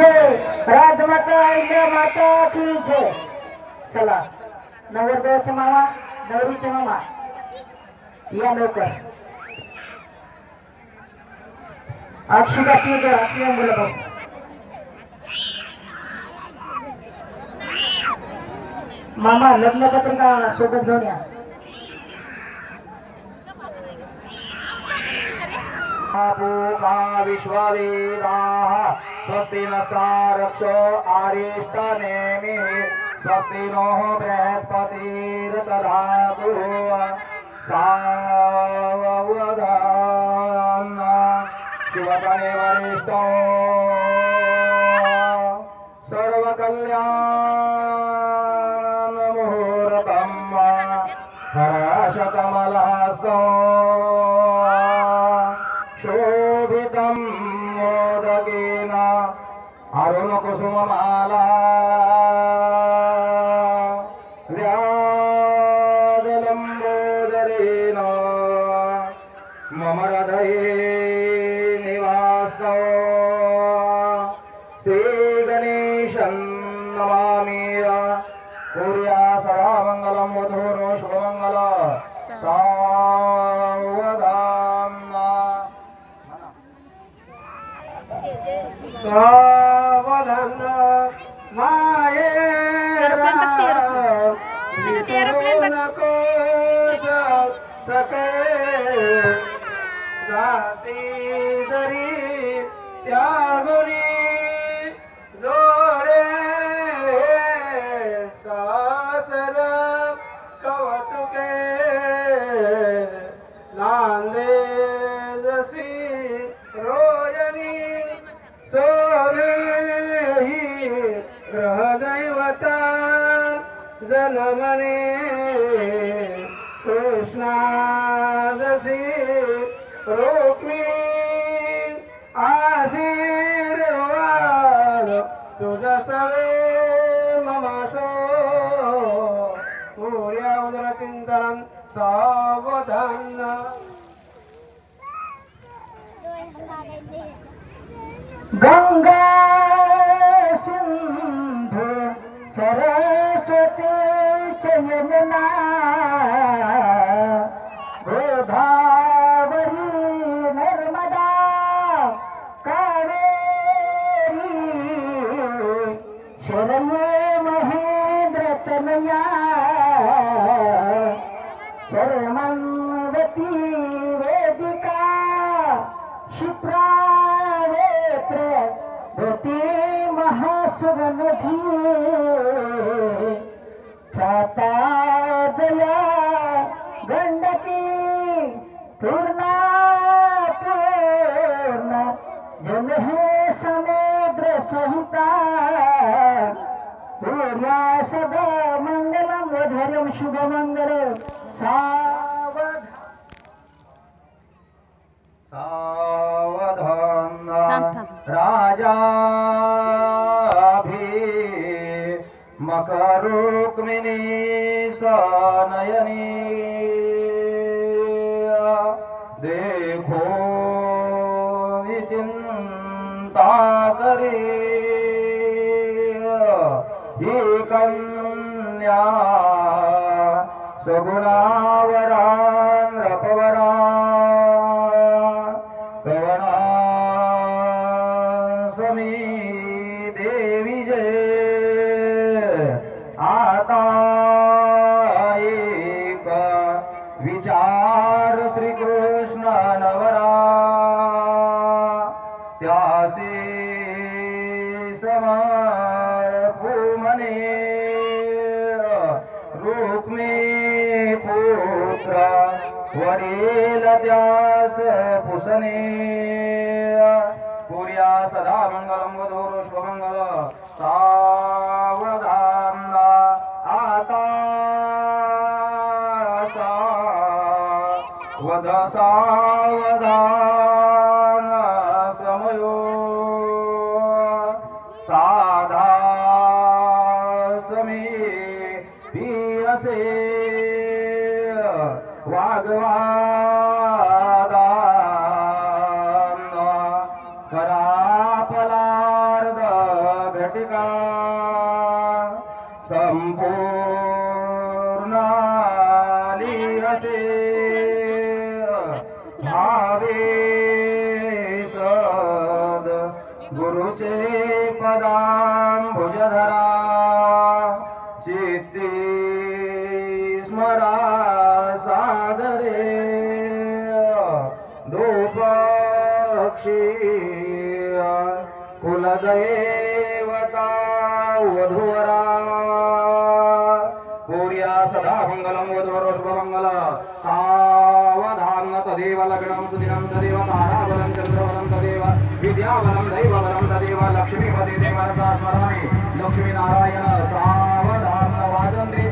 जय राजमाता India माता की जय चला नवरदेवाचे मामा नवरीचे मामा या लवकर अक्षिता ती जर अक्षिता बोला भाऊ मामा लग्न पत्रिका सोबत घेऊन या पूमा विश्ववेदाः स्वस्ति नस्तारक्षो आरिष्टनेमि। स्वस्ति नो बृहस्पतिर्दधातु सावधान शिवगणे वरिष्ठो सर्वकल्याण मुहूर्तं वा हर्षकमलहस्तो शोभितम् అరుణ కుసుమమాల వ్యాదలంబోదరేణ మమ హృదయే నివాస్తో శ్రీ గణేశం నమామి పూర్యా సదామంగళం మధురు శుభమంగళ సావదా सावधान Aeroplane ग्रहदैवता जनमने कृष्णादशी रोक्मिणी आशीर्वाद तुझ सवे ममसो सूर्या उदर चिंतनं सावधान गंगा सरस्वती च यमुना गोधावरी नर्मदा। कावेरी। शरणे महेन्द्रतनया शरणती वेदिका। शुप्रेत्र प्रति महासुरनधी ख्याता जया गंडकी पूर्णा पूर्ण जल हे समुद्र सहिता पूर्या सदा मंगलम वधर्यम शुभमंगल सावधान सावधान थांब, रूक्मिनी सा नयनी। देभो विचिन्ता तरी एक्या स्वगुणावरान्द्रपवरा प्रवरा स्वमी विचार श्रीकृष्ण नवरा त्यासे समर्पू म्हणे रुक्मी पुत्र वडील त्यास पुसने. पुर्या सदा मंगलम वधूर शुभमंगल सावधान आता वद सावधान समयो साधा समी पीरसे वागवादान करा पलार्द वाटिका संपूर्णाली भावे सद। गुरुचे पदांभुजधरा चित्ते स्मरा सादरे। धूपक्षी कुलदैवता वधुवरा। पूर्या सदा मंगलम वधुवर सा ததேவ லக்னம் சுதினம் ததேவ தாராபலம் சந்திரபலம் ததேவ வித்யாபலம் தெய்வபலம் ததேவ லக்ஷ்மிபதி தேவரசா ஸ்மராமி லக்ஷ்மி நாராயண சாவதார்ண வாஜந்தே